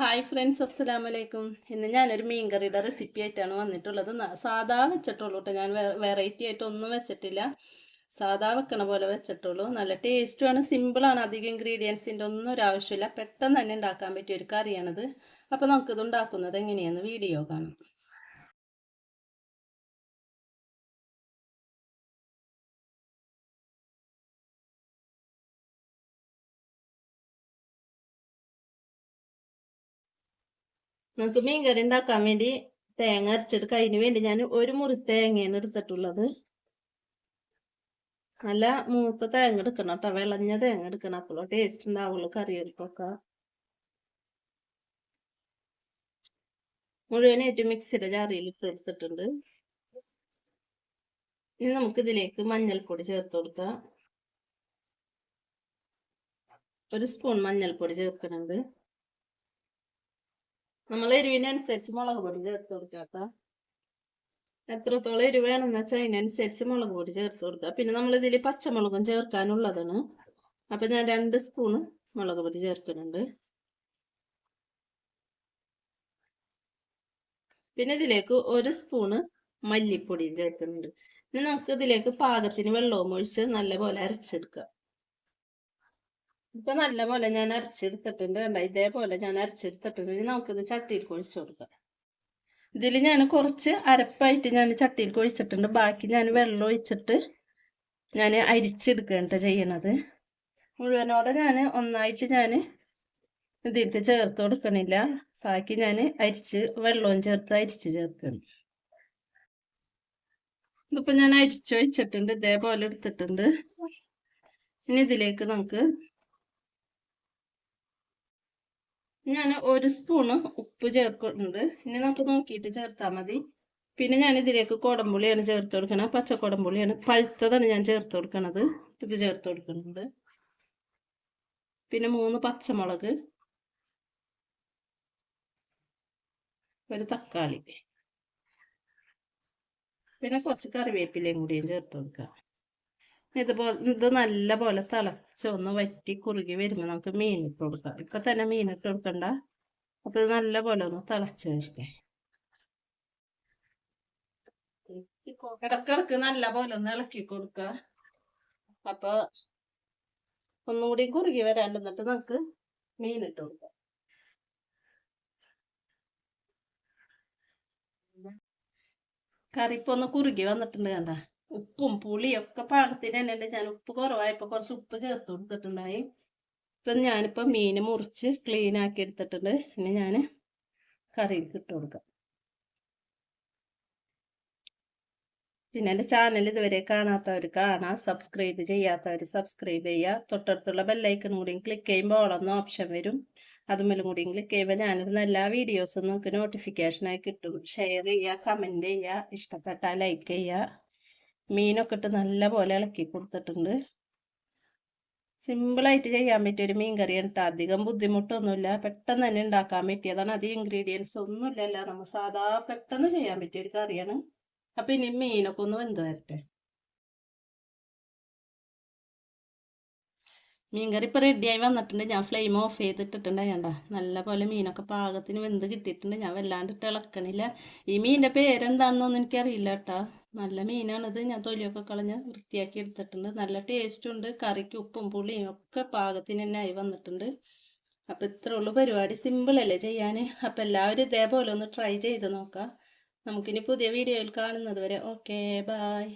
Hi friends അസ്സലാമു അലൈക്കും ഇന്ന് ഞാനൊരു മീൻ കറിയുടെ റെസിപ്പി ആയിട്ടാണ് വന്നിട്ടുള്ളത്. സാധാ വെച്ചിട്ടുള്ളൂ കേട്ടോ ഞാൻ വെറൈറ്റി ആയിട്ട് ഒന്നും വെച്ചിട്ടില്ല. സാധാ വെക്കണ പോലെ വെച്ചിട്ടുള്ളൂ. നല്ല ടേസ്റ്റുമാണ് സിമ്പിളാണ് അധികം ഇൻഗ്രീഡിയൻസിന്റെ ഒന്നും ഒരു ആവശ്യമില്ല. പെട്ടെന്ന് തന്നെ ഉണ്ടാക്കാൻ പറ്റിയ ഒരു കറിയാണത്. അപ്പോൾ നമുക്കിത് ഉണ്ടാക്കുന്നത് എങ്ങനെയാണെന്ന് വീഡിയോ കാണാം. നമുക്ക് മീൻ കറി ഉണ്ടാക്കാൻ വേണ്ടി തേങ്ങ അരച്ചെടുക്കുക അതിന് വേണ്ടി ഞാൻ ഒരു മുറി തേങ്ങയാണ് എടുത്തിട്ടുള്ളത്. നല്ല മൂത്ത തേങ്ങ എടുക്കണം കേട്ടോ വിളഞ്ഞ തേങ്ങ എടുക്കണം. അപ്പോൾ ടേസ്റ്റ് ഉണ്ടാവുള്ളൂ കറികൾക്കൊക്കെ മുഴുവനായിട്ട് മിക്സിയുടെ ജാറിയിൽ ഇട്ട് എടുത്തിട്ടുണ്ട്. ഇനി നമുക്ക് ഇതിലേക്ക് മഞ്ഞൾപ്പൊടി ചേർത്ത് കൊടുക്കാം. ഒരു സ്പൂൺ മഞ്ഞൾപ്പൊടി ചേർക്കുന്നുണ്ട് നമ്മൾ എരിവിനനുസരിച്ച് മുളക് പൊടി ചേർത്ത് കൊടുക്കാത്ത എത്രത്തോളം എരിവ് വേണമെന്ന് വെച്ചാൽ അതിനനുസരിച്ച് മുളക് പൊടി ചേർത്ത് കൊടുക്കുക പിന്നെ നമ്മൾ ഇതിൽ പച്ചമുളകും ചേർക്കാനുള്ളതാണ്. അപ്പൊ ഞാൻ രണ്ട് സ്പൂണ് മുളക് പൊടി ചേർക്കുന്നുണ്ട്. പിന്നെ ഇതിലേക്ക് ഒരു സ്പൂണ് മല്ലിപ്പൊടിയും ചേർക്കുന്നുണ്ട്. ഇനി നമുക്ക് ഇതിലേക്ക് പാകത്തിന് വെള്ളവും ഒഴിച്ച് നല്ലപോലെ അരച്ചെടുക്കാം. ഇപ്പൊ നല്ലപോലെ ഞാൻ അരച്ചെടുത്തിട്ടുണ്ട് കണ്ട? ഇതേപോലെ ഞാൻ അരച്ചെടുത്തിട്ടുണ്ട്. ഇനി നമുക്കിത് ചട്ടിയിൽ കൊഴിച്ചു കൊടുക്കാം. ഇതിൽ ഞാൻ കുറച്ച് അരപ്പായിട്ട് ഞാൻ ചട്ടിയിൽ ഒഴിച്ചിട്ടുണ്ട് ബാക്കി ഞാൻ വെള്ളം ഒഴിച്ചിട്ട് ഞാൻ അരിച്ചെടുക്കുകയാണ് ചെയ്യണത്. മുഴുവനോടെ ഞാൻ ഒന്നായിട്ട് ഞാൻ ഇതിട്ട് ചേർത്ത് കൊടുക്കണില്ല. ബാക്കി ഞാൻ അരിച്ച് വെള്ളവും ചേർത്ത് അരിച്ച് ചേർക്കണം ഇതിപ്പോൾ ഞാൻ അരിച്ചൊഴിച്ചിട്ടുണ്ട് ഇതേപോലെ എടുത്തിട്ടുണ്ട്. ഇനി ഇതിലേക്ക് നമുക്ക് ഞാൻ ഒരു സ്പൂണ് ഉപ്പ് ചേർക്കുന്നുണ്ട്. ഇനി നമുക്ക് നോക്കിയിട്ട് ചേർത്താൽ മതി. പിന്നെ ഞാൻ ഇതിലേക്ക് കുടംപുളിയാണ് ചേർത്ത് കൊടുക്കണത് പച്ചക്കുടംപുളിയാണ്. പഴുത്തതാണ് ഞാൻ ചേർത്ത് കൊടുക്കണത്. ഇത് ചേർത്ത് കൊടുക്കുന്നുണ്ട്. പിന്നെ മൂന്ന് പച്ചമുളക്. ഒരു തക്കാളി. പിന്നെ കുറച്ച് കറിവേപ്പിലയും കൂടിയും ചേർത്ത് കൊടുക്കുക ഇതുപോലെ ഇത് നല്ല പോലെ തിളച്ച് ഒന്ന് വറ്റി കുറുകി വരുമ്പോൾ നമുക്ക് മീനിട്ട് ഇട്ട് കൊടുക്കാം. ഇപ്പൊ തന്നെ മീനിട്ട് കൊടുക്കണ്ട. അപ്പൊ ഇത് നല്ല പോലെ ഒന്ന് തിളച്ച് വരട്ടെ. ഇടക്കിടക്ക് നല്ല പോലെ ഒന്ന് ഇളക്കി കൊടുക്കുക അപ്പൊ ഒന്നുകൂടി കുറുകി വരാണ്ട് എന്നിട്ട് നമുക്ക് മീനിട്ട് കൊടുക്കാം. കറിപ്പൊന്ന് കുറുകി വന്നിട്ടുണ്ട് കണ്ട? ഉപ്പും പുളിയൊക്കെ പാകത്തിന് തന്നെ ഉണ്ട് ഞാൻ ഉപ്പ് കുറവായപ്പോൾ കുറച്ച് ഉപ്പ് ചേർത്ത് കൊടുത്തിട്ടുണ്ടായി. ഇപ്പം ഞാനിപ്പോൾ മീൻ മുറിച്ച് ക്ലീൻ ആക്കി എടുത്തിട്ടുണ്ട്. ഇനി ഞാൻ കറിയിൽ ഇട്ട് കൊടുക്കാം. പിന്നെ എന്റെ ചാനൽ ഇതുവരെ കാണാത്തവർ കാണാം സബ്സ്ക്രൈബ് ചെയ്യാത്തവർ സബ്സ്ക്രൈബ് ചെയ്യുക. തൊട്ടടുത്തുള്ള ബെല്ലൈക്കൺ കൂടിയും ക്ലിക്ക് ചെയ്യുമ്പോൾ ഓളൊന്ന് ഓപ്ഷൻ വരും. അതുമല്ലും കൂടി ക്ലിക്ക് ചെയ്യുമ്പോൾ ഞാനിടുന്ന എല്ലാ വീഡിയോസും നിങ്ങൾക്ക് നോട്ടിഫിക്കേഷനായി കിട്ടും. ഷെയർ ചെയ്യുക കമന്റ് ചെയ്യുക ഇഷ്ടപ്പെട്ടാൽ ലൈക്ക് ചെയ്യുക. മീനൊക്കെ ഇട്ട് നല്ല പോലെ ഇളക്കി കൊടുത്തിട്ടുണ്ട്. സിമ്പിളായിട്ട് ചെയ്യാൻ പറ്റിയ ഒരു മീൻ കറിയാണ് കേട്ടോ അധികം ബുദ്ധിമുട്ടൊന്നുമില്ല. പെട്ടെന്ന് തന്നെ ഉണ്ടാക്കാൻ പറ്റിയതാണ്. അധികം ഇൻഗ്രീഡിയൻസ് ഒന്നുമില്ലല്ല. നമ്മൾ സാധാ പെട്ടെന്ന് ചെയ്യാൻ പറ്റിയ ഒരു കറിയാണ്. അപ്പം ഇനി മീനൊക്കെ ഒന്ന് വെന്ത് വരട്ടെ. മീൻകറി ഇപ്പോൾ റെഡിയായി വന്നിട്ടുണ്ട്. ഞാൻ ഫ്ലെയിം ഓഫ് ചെയ്തിട്ടിട്ടുണ്ട്. ഞാൻ നല്ല പോലെ മീനൊക്കെ പാകത്തിന് വെന്ത് കിട്ടിയിട്ടുണ്ട്. ഞാൻ വല്ലാണ്ടിട്ട് ഇളക്കണില്ല. ഈ മീനിന്റെ പേരെന്താണെന്നൊന്നും എനിക്കറിയില്ല കേട്ടോ നല്ല മീനാണിത്. ഞാൻ തൊലിയൊക്കെ കളഞ്ഞ് വൃത്തിയാക്കി എടുത്തിട്ടുണ്ട്. നല്ല ടേസ്റ്റും ഉണ്ട്. കറിക്ക് ഉപ്പും പുളിയും ഒക്കെ പാകത്തിന് തന്നെ ആയി വന്നിട്ടുണ്ട്. അപ്പം ഇത്രേ ഉള്ളൂ പരിപാടി. സിമ്പിളല്ലേ ചെയ്യാൻ അപ്പം എല്ലാവരും ഇതേപോലെ ഒന്ന് ട്രൈ ചെയ്ത് നോക്കാം. നമുക്കിനി പുതിയ വീഡിയോയിൽ കാണുന്നത് വരെ. Okay bye